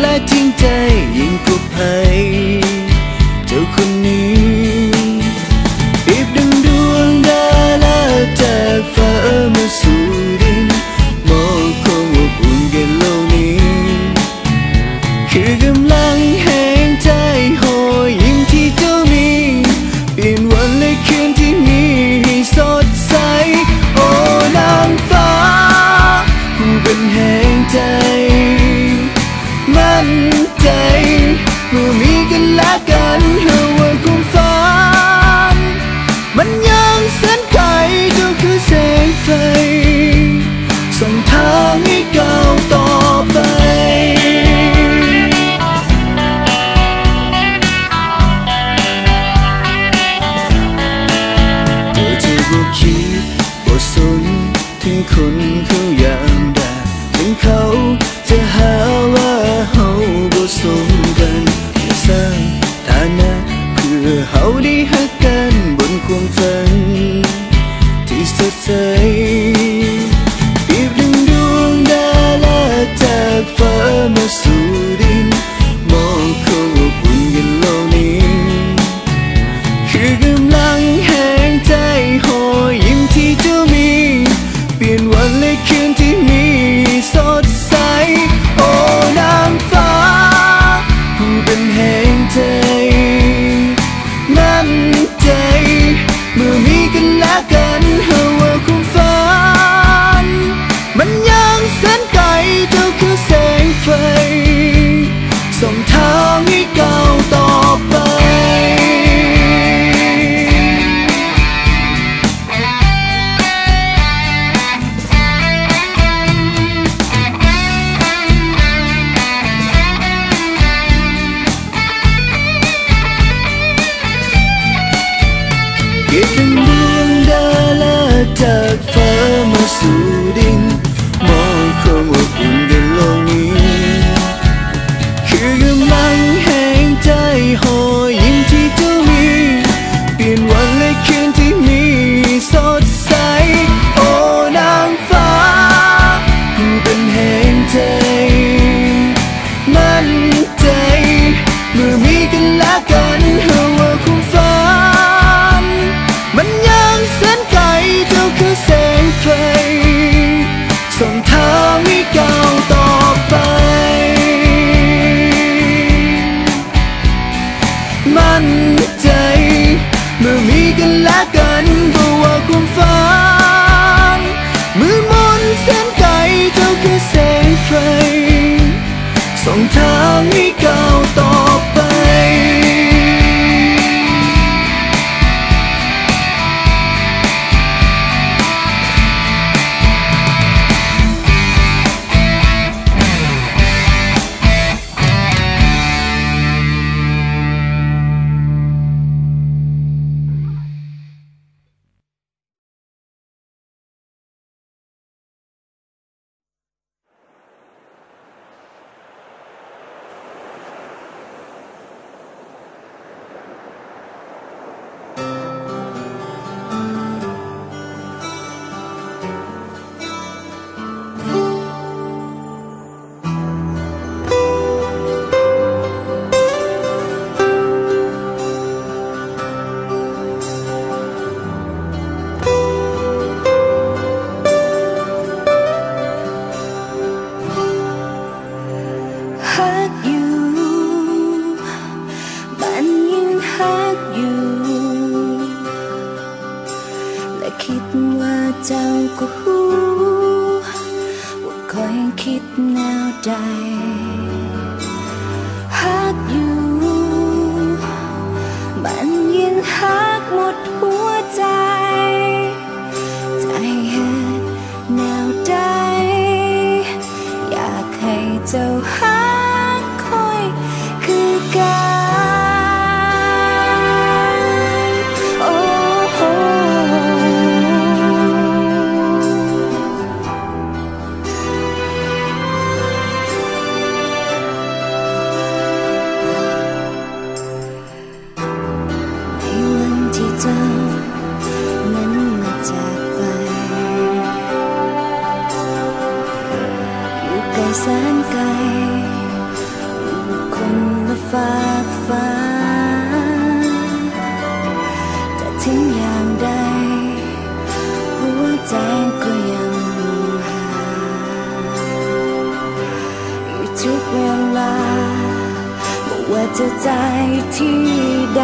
และทิ้งใจยิ่งกุภัยเจ้าคนนี้ปีบดึงดวงดาราจากฟ้ามาสู่ ฐานะเพื่อเฮาได้หักกันบนความฝัน ที่สดใส เกิดเป็นดวงดาลาจากฟ้ามาสู่ดิน มองความอบอุ่นในโลกนี้ คือกำลังแห่งใจหอยยิ้มที่เธอมี เปลี่ยนวันและคืนที่ รู้ว่าคอยคิดแนวใจหักอยู่ มันยินหักหมดหัวใจ ใจเหตุแนวใจอยากให้เจ้า แสนไกลอยู่คนละฟากฟ้า แต่ทิ้งอย่างใด หัวใจก็ยังหาอยู่ทุกเวลาไม่ว่าจะใจที่ใด